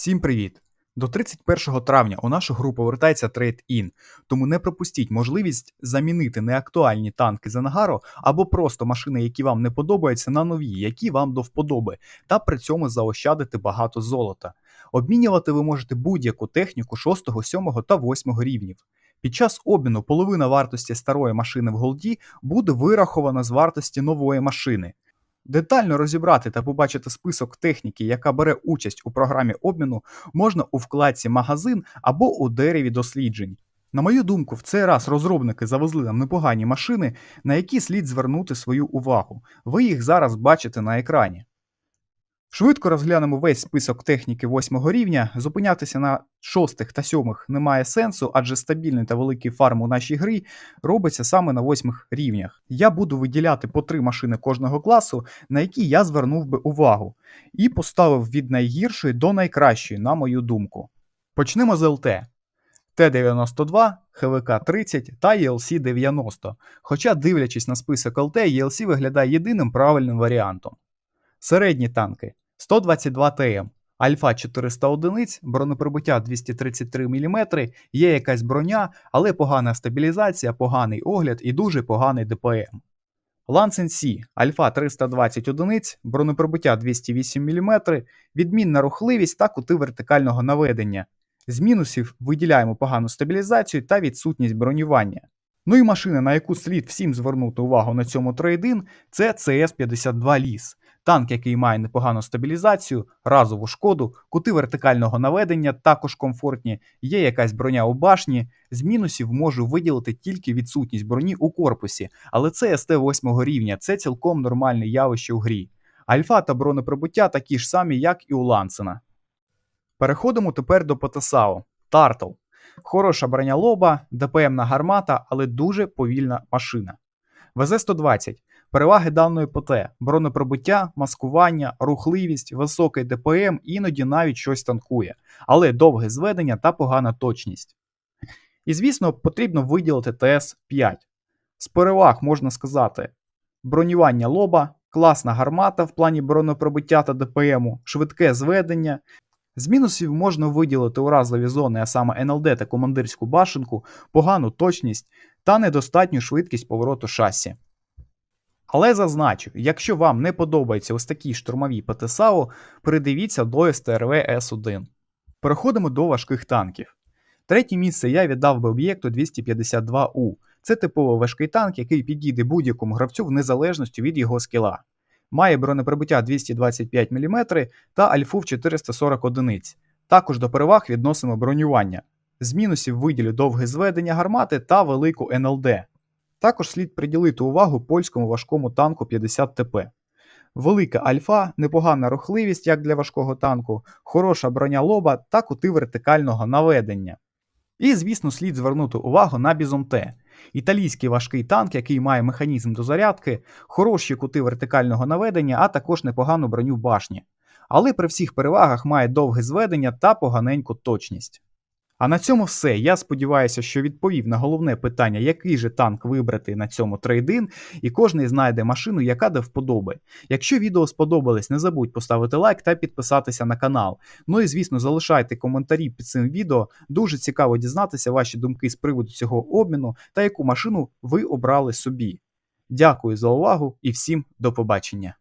Всім привіт! До 31 травня у нашу гру повертається Trade-In, тому не пропустіть можливість замінити неактуальні танки з ангару або просто машини, які вам не подобаються, на нові, які вам до вподоби, та при цьому заощадити багато золота. Обмінювати ви можете будь-яку техніку 6, 7 та 8 рівнів. Під час обміну половина вартості старої машини в голді буде вирахована з вартості нової машини. Детально розібрати та побачити список техніки, яка бере участь у програмі обміну, можна у вкладці Магазин або у дереві досліджень. На мою думку, в цей раз розробники завезли нам непогані машини, на які слід звернути свою увагу. Ви їх зараз бачите на екрані. Швидко розглянемо весь список техніки 8 рівня. Зупинятися на 6 та 7 немає сенсу, адже стабільний та великий фарм у нашій грі робиться саме на 8 рівнях. Я буду виділяти по 3 машини кожного класу, на які я звернув би увагу, і поставив від найгіршої до найкращої, на мою думку. Почнемо з ЛТ. Т-92, ХВК-30 та ЄЛС-90. Хоча, дивлячись на список ЛТ, ЄЛС виглядає єдиним правильним варіантом. Середні танки 122 ТМ, Альфа 400 одиниць, бронепробиття 233 мм, є якась броня, але погана стабілізація, поганий огляд і дуже поганий ДПМ. Лансен Сі, Альфа 320 одиниць, бронепробиття 208 мм, відмінна рухливість та кути вертикального наведення. З мінусів виділяємо погану стабілізацію та відсутність бронювання. Ну і машина, на яку слід всім звернути увагу на цьому трейдин, це CS-52 Ліс. Танк, який має непогану стабілізацію, разову шкоду, кути вертикального наведення також комфортні, є якась броня у башні. З мінусів можу виділити тільки відсутність броні у корпусі, але це СТ 8 рівня, це цілком нормальне явище у грі. Альфа та бронепробиття такі ж самі, як і у Лансена. Переходимо тепер до ПТСАО. Тартл. Хороша броня лоба, ДПМна гармата, але дуже повільна машина. ВЗ-120. Переваги даної ПТ: бронепробиття, маскування, рухливість, високий ДПМ, іноді навіть щось танкує, але довге зведення та погана точність. І, звісно, потрібно виділити ТС-5. З переваг можна сказати: бронювання лоба, класна гармата в плані бронепробиття та ДПМу, швидке зведення. З мінусів можна виділити уразливі зони, а саме НЛД та командирську башенку, погану точність та недостатню швидкість повороту шасі. Але зазначу, якщо вам не подобаються ось такі штурмові ПТСАУ, передивіться до СТРВ С1. Переходимо до важких танків. Третє місце я віддав би об'єкту 252У. Це типово важкий танк, який підійде будь-якому гравцю в незалежності від його скіла. Має бронеприбуття 225 мм та альфу в 440 одиниць. Також до переваг відносимо бронювання. З мінусів виділю довге зведення гармати та велику НЛД. Також слід приділити увагу польському важкому танку 50 ТП. Велика альфа, непогана рухливість, як для важкого танку, хороша броня лоба та кути вертикального наведення. І, звісно, слід звернути увагу на Бізонте. Італійський важкий танк, який має механізм до зарядки, хороші кути вертикального наведення, а також непогану броню башні. Але при всіх перевагах має довге зведення та поганеньку точність. А на цьому все. Я сподіваюся, що відповів на головне питання, який же танк вибрати на цьому трейдин, і кожний знайде машину, яка де вподоби. Якщо відео сподобалось, не забудь поставити лайк та підписатися на канал. Ну і звісно, залишайте коментарі під цим відео. Дуже цікаво дізнатися ваші думки з приводу цього обміну та яку машину ви обрали собі. Дякую за увагу і всім до побачення!